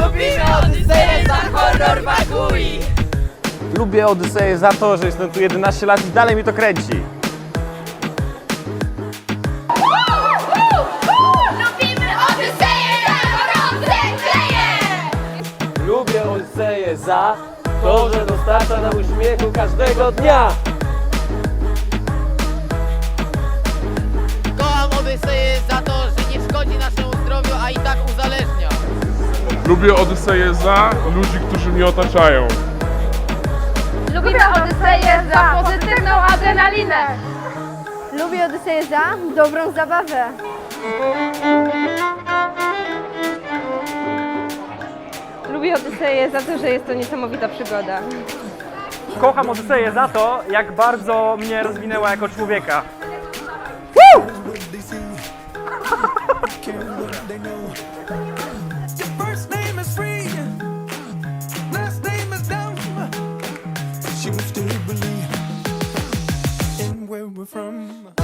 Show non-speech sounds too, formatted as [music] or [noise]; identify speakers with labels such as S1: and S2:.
S1: Lubimy Odyseję za horror Magui!
S2: Lubię Odyseję za to, że jestem tu 11 lat i dalej mi to kręci.
S3: Lubimy Odyseję za gorące kleje!
S2: Lubię Odyseję za to, że dostarcza nam uśmiechu każdego dnia.
S4: Lubię Odyseję za ludzi, którzy mnie otaczają.
S3: Lubimy Odyseję za pozytywną adrenalinę!
S5: Lubię Odyseję za dobrą zabawę.
S6: Lubię Odyseję za to, że jest to niesamowita przygoda.
S7: Kocham Odyseję za to, jak bardzo mnie rozwinęła jako człowieka.
S8: Your [laughs] family and where we're from.